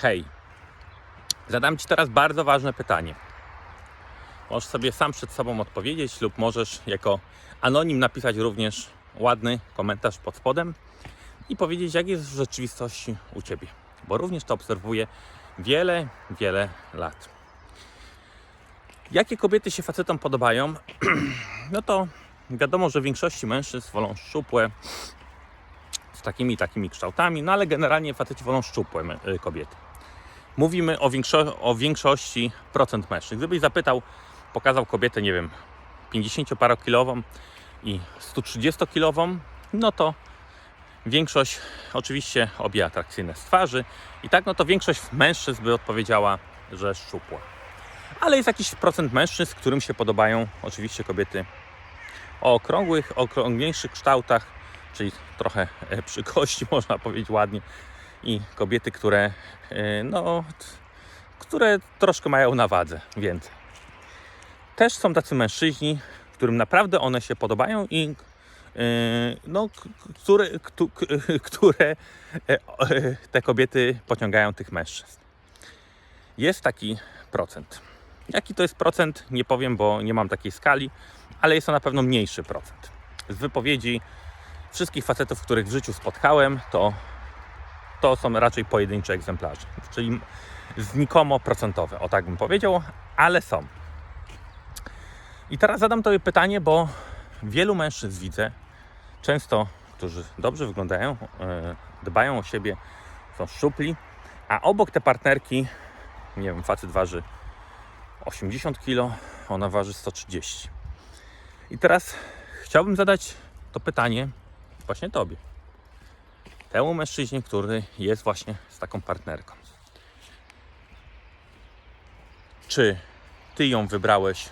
Hej, zadam Ci teraz bardzo ważne pytanie. Możesz sobie sam przed sobą odpowiedzieć, lub możesz jako anonim napisać również ładny komentarz pod spodem i powiedzieć, jak jest w rzeczywistości u Ciebie, bo również to obserwuję wiele, wiele lat. Jakie kobiety się facetom podobają? No to wiadomo, że w większości mężczyzn wolą szczupłe, z takimi takimi kształtami, no ale generalnie faceci wolą szczupłe y, kobiety. Mówimy o, większo- o większości procent mężczyzn. Gdybyś zapytał, pokazał kobietę, nie wiem, 50-parokilową i 130-kilową, no to większość, oczywiście obie atrakcyjne z twarzy i tak, no to większość mężczyzn by odpowiedziała, że szczupła. Ale jest jakiś procent mężczyzn, którym się podobają oczywiście kobiety o okrągłych, okrągniejszych kształtach, czyli trochę e, przy kości, można powiedzieć ładnie, i kobiety, które, e, no, które troszkę mają na wadze więcej. Też są tacy mężczyźni, którym naprawdę one się podobają i e, no, które, które e, te kobiety pociągają tych mężczyzn. Jest taki procent. Jaki to jest procent, nie powiem, bo nie mam takiej skali, ale jest to na pewno mniejszy procent. Z wypowiedzi wszystkich facetów, których w życiu spotkałem, to, to są raczej pojedyncze egzemplarze, czyli znikomo procentowe, o tak bym powiedział, ale są. I teraz zadam Tobie pytanie, bo wielu mężczyzn widzę, często, którzy dobrze wyglądają, e, dbają o siebie, są szczupli, a obok te partnerki, nie wiem, facet waży 80 kg, ona waży 130. I teraz chciałbym zadać to pytanie właśnie Tobie. Temu mężczyźnie, który jest właśnie z taką partnerką. Czy Ty ją wybrałeś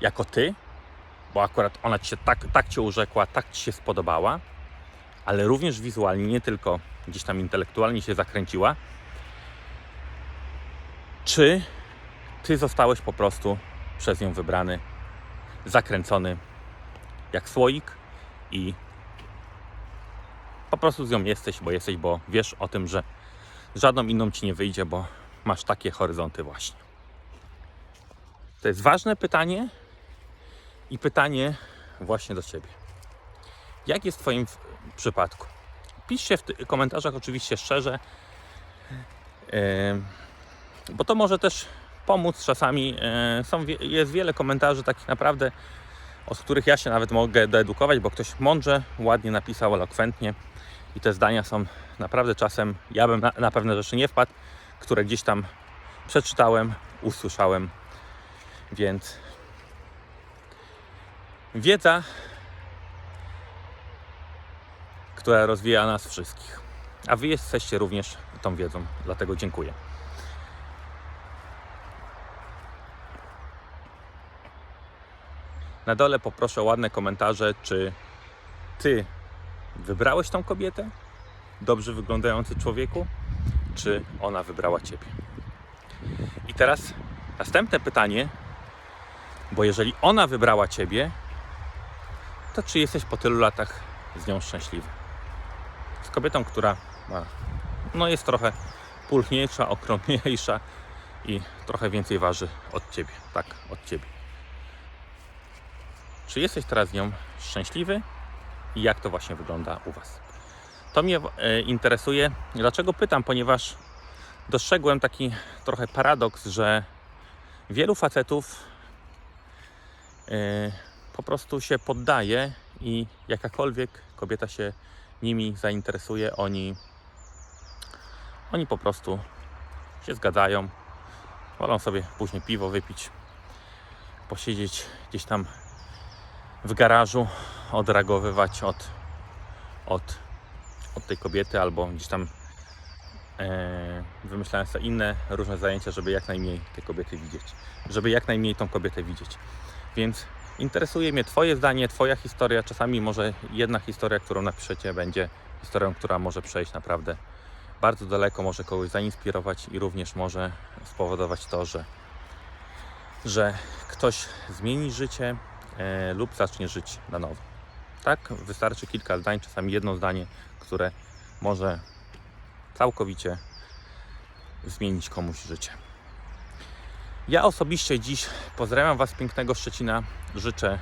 jako Ty? Bo akurat ona Ci się tak, tak Cię urzekła, tak Ci się spodobała, ale również wizualnie, nie tylko gdzieś tam intelektualnie się zakręciła. Czy Ty zostałeś po prostu przez nią wybrany, zakręcony jak słoik i po prostu z nią jesteś, bo jesteś, bo wiesz o tym, że żadną inną ci nie wyjdzie, bo masz takie horyzonty właśnie. To jest ważne pytanie i pytanie właśnie do Ciebie. Jak jest w Twoim przypadku? Piszcie w komentarzach oczywiście szczerze, bo to może też pomóc czasami. e, Są, jest wiele komentarzy takich naprawdę, od których ja się nawet mogę doedukować, bo ktoś mądrze, ładnie napisał, elokwentnie i te zdania są naprawdę czasem, ja bym na, na pewne rzeczy nie wpadł, które gdzieś tam przeczytałem, usłyszałem, więc wiedza, która rozwija nas wszystkich. A Wy jesteście również tą wiedzą, dlatego dziękuję. Na dole poproszę ładne komentarze, czy Ty wybrałeś tą kobietę, dobrze wyglądający człowieku, czy ona wybrała Ciebie. I teraz następne pytanie, bo jeżeli ona wybrała Ciebie, to czy jesteś po tylu latach z nią szczęśliwy? Z kobietą, która ma, no jest trochę pulchniejsza, okrągniejsza i trochę więcej waży od Ciebie. Tak, od Ciebie. Czy jesteś teraz z nią szczęśliwy i jak to właśnie wygląda u Was? To mnie e, interesuje. Dlaczego pytam? Ponieważ dostrzegłem taki trochę paradoks, że wielu facetów e, po prostu się poddaje i jakakolwiek kobieta się nimi zainteresuje, oni, oni po prostu się zgadzają. Wolą sobie później piwo wypić, posiedzieć gdzieś tam w garażu, odreagowywać od, od, od tej kobiety albo gdzieś tam e, wymyślałem sobie inne różne zajęcia, żeby jak najmniej tej kobiety widzieć. Żeby jak najmniej tą kobietę widzieć. Więc interesuje mnie Twoje zdanie, Twoja historia. Czasami może jedna historia, którą napiszecie, będzie historią, która może przejść naprawdę bardzo daleko, może kogoś zainspirować i również może spowodować to, że, że ktoś zmieni życie e, lub zacznie żyć na nowo. Tak, wystarczy kilka zdań, czasami jedno zdanie, które może całkowicie zmienić komuś życie. Ja osobiście dziś pozdrawiam Was z pięknego Szczecina. Życzę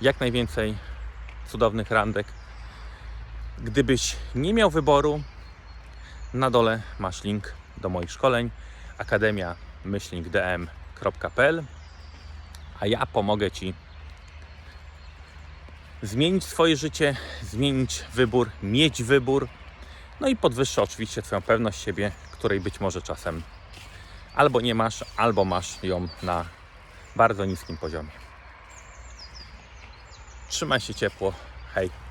jak najwięcej cudownych randek. Gdybyś nie miał wyboru, na dole masz link do moich szkoleń akademia myślnikdm.pl a ja pomogę Ci zmienić swoje życie, zmienić wybór, mieć wybór, no i podwyższę oczywiście Twoją pewność siebie, której być może czasem albo nie masz, albo masz ją na bardzo niskim poziomie. Trzymaj się ciepło. Hej.